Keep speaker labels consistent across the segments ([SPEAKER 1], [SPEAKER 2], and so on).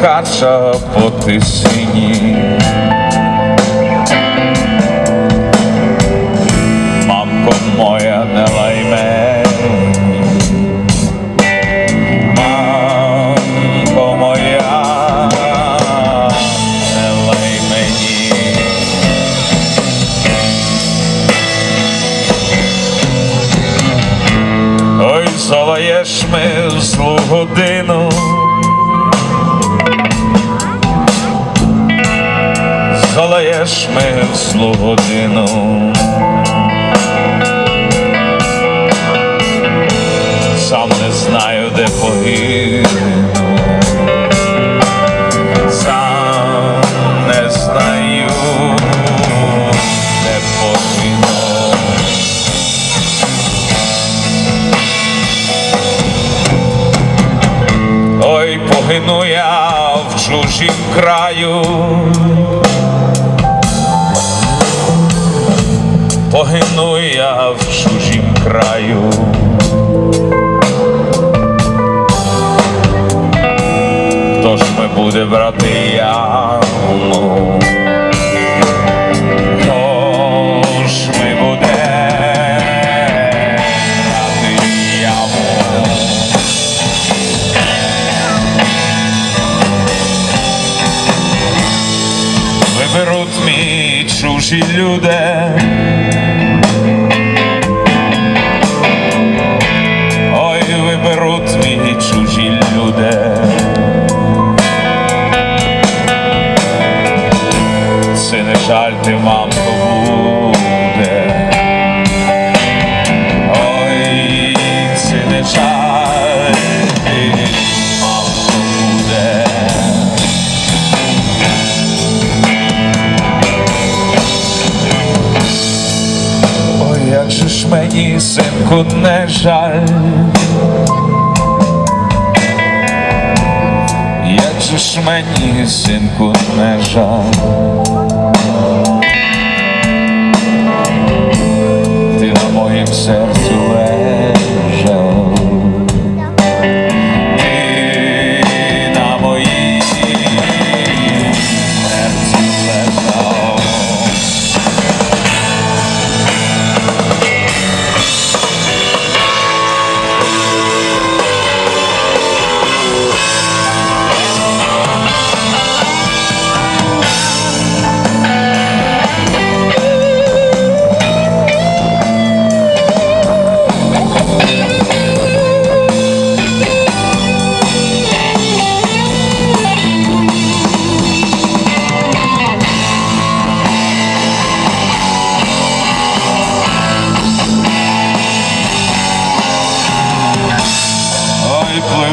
[SPEAKER 1] кача по тисині. Мамко моя, не лай мені. Мамко моя, не лай мені. Ой, залаєш ми злу годину. Залаєш ми злу годину. Сам не знаю, де погину. Ой, погину я в чужім краю. Погину я в чужім краю. Хто ж ми буде брати яму? Виберуть мій чужі люди. Ой, виберуть мій чужі люди. Це не жаль ти, мамко, синку, не жаль. Як же ж мені, синку, не жаль.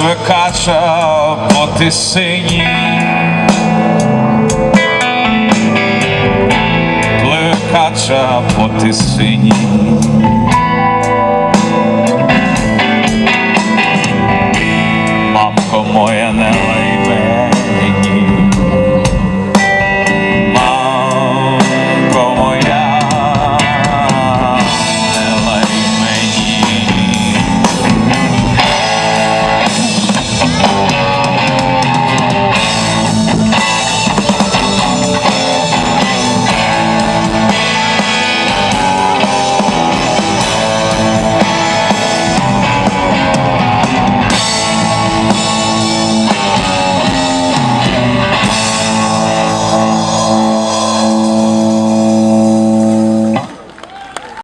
[SPEAKER 1] Може каша бути синій, пливе кача бути синій. Мамко моя.